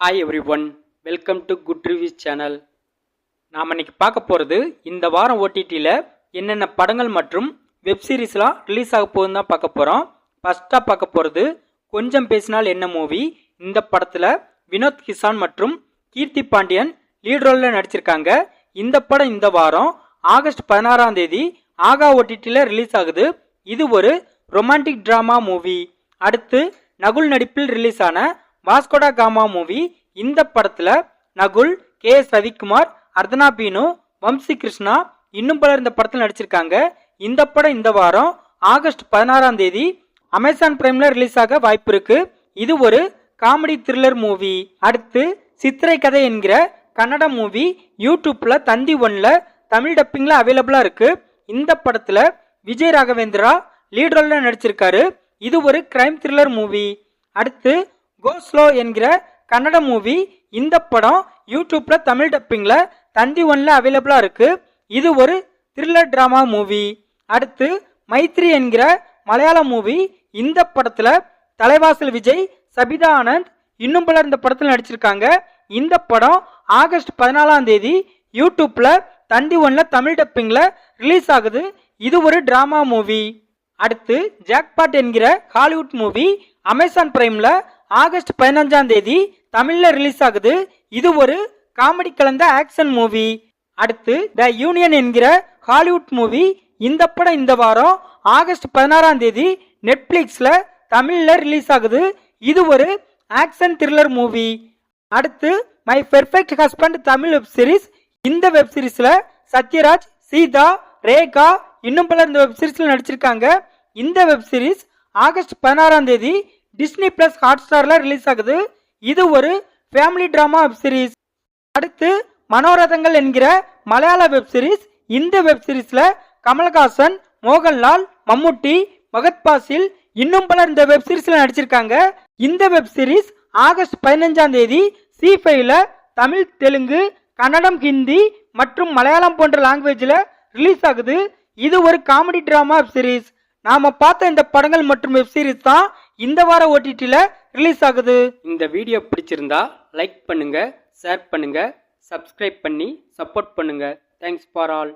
Hi everyone welcome to good reviews channel நாம் இன்னைக்கு பார்க்க போகிறது இந்த வாரம் ஓடிடியில் என்னென்ன படங்கள் மற்றும் வெப் சீரிஸ்லாம் ரிலீஸ் ஆக போகுதுன்னு தான் பார்க்க போகிறோம் ஃபஸ்ட்டாக பார்க்க போகிறது கொஞ்சம் பேசினால் என்ன மூவி இந்த படத்தில் வினோத் கிசான் மற்றும் கீர்த்தி பாண்டியன் லீட் ரோலில் நடிச்சிருக்காங்க. இந்த படம் இந்த வாரம் ஆகஸ்ட் பதினாறாம் தேதி ஆகா ஓடிடியில் ரிலீஸ் ஆகுது. இது ஒரு ரொமான்டிக் ட்ராமா மூவி அடுத்து நகுல் நடிப்பில் ரிலீஸ் ஆன வாஸ்கோடா காமா மூவி இந்த படத்துல நகுல் கே எஸ் ரவிக்குமார் அர்தனா பீனு வம்சி கிருஷ்ணா இன்னும் பலர் இந்த படத்தில் நடிச்சிருக்காங்க. இந்த படம் இந்த வாரம் ஆகஸ்ட் பதினாறாம் தேதி அமேசான் பிரைம்ல ரிலீஸ் ஆக வாய்ப்பு இருக்கு. இது ஒரு காமெடி த்ரில்லர் மூவி. அடுத்து சித்திரை கதை என்கிற கன்னட மூவி யூடியூப்ல தந்தி ஒன்ல தமிழ் டப்பிங்ல அவைலபிளா இருக்கு. இந்த படத்துல விஜய் ராகவேந்திரா லீட் ரோல்ல நடிச்சிருக்காரு. இது ஒரு கிரைம் த்ரில்லர் மூவி. அடுத்து கோஸ்லோ என்கிற கன்னட மூவி இந்த படம் யூடியூப்ல தமிழ் டப்பிங்ல தந்தி ஒன்ல அவைலபிளா இருக்கு. இது ஒரு த்ரில்லர் டிராமா மூவி அடுத்து மைத்ரி என்கிற மலையாள மூவி இந்த படத்துல தலைவாசல் விஜய் சபிதா ஆனந்த் இன்னும் பலர் இந்த படத்தில் நடிச்சிருக்காங்க. இந்த படம் ஆகஸ்ட் பதினாலாம் தேதி யூடியூப்ல தந்தி ஒன்ல தமிழ் டப்பிங்ல ரிலீஸ் ஆகுது. இது ஒரு டிராமா மூவி அடுத்து ஜாக்பாட் என்கிற ஹாலிவுட் மூவி அமேசான் பிரைம்ல ஆகஸ்ட் பதினஞ்சாம் தேதி தமிழ்ல ரிலீஸ் ஆகுது. இது ஒரு காமெடி கலந்த ஆக்ஷன் மூவி அடுத்து த யூனியன் என்கிற ஹாலிவுட் மூவி இந்த படம் இந்த வாரம் ஆகஸ்ட் பதினாறாம் தேதி நெட்ஃபிளிக்ஸ்ல தமிழ்ல ரிலீஸ் ஆகுது. இது ஒரு ஆக்ஷன் த்ரில்லர் மூவி அடுத்து My Perfect Husband Tamil web series இந்த வெப் சீரிஸ்ல சத்யராஜ் சீதா ரேகா இன்னும் பலர் இந்த வெப் சீரிஸ்ல நடிச்சிருக்காங்க. இந்த வெப் சீரிஸ் ஆகஸ்ட் பதினாறாம் தேதி டிஸ்னி பிளஸ் ஹாட் ஸ்டாரில் ரிலீஸ் ஆகுது. இது ஒரு ஃபேமிலி ட்ராமா வெப் சீரிஸ் அடுத்து மனோரதங்கள் என்கிற மலையாள வெப் சீரிஸ் இந்த வெப் சீரிஸில் கமல்ஹாசன் மோகன்லால் மம்முட்டி மகத் பாசில் இன்னும் பலர் இந்த வெப் சீரிஸில் நடிச்சிருக்காங்க. இந்த வெப் சீரிஸ் ஆகஸ்ட் பதினஞ்சாம் தேதி சி ஃபைவ்ல தமிழ் தெலுங்கு கன்னடம் ஹிந்தி மற்றும் மலையாளம் போன்ற லாங்குவேஜில் ரிலீஸ் ஆகுது. இது ஒரு காமெடி ட்ராமா வெப் சீரிஸ் நாம பார்த்த இந்த படங்கள் மற்றும் வெப் சீரிஸ் தான் இந்த வார ஓடிடியில் ரிலீஸ் ஆகுது. இந்த வீடியோ பிடிச்சிருந்தா லைக் பண்ணுங்க ஷேர் பண்ணுங்க சப்ஸ்கிரைப் பண்ணி சப்போர்ட் பண்ணுங்க. Thanks for all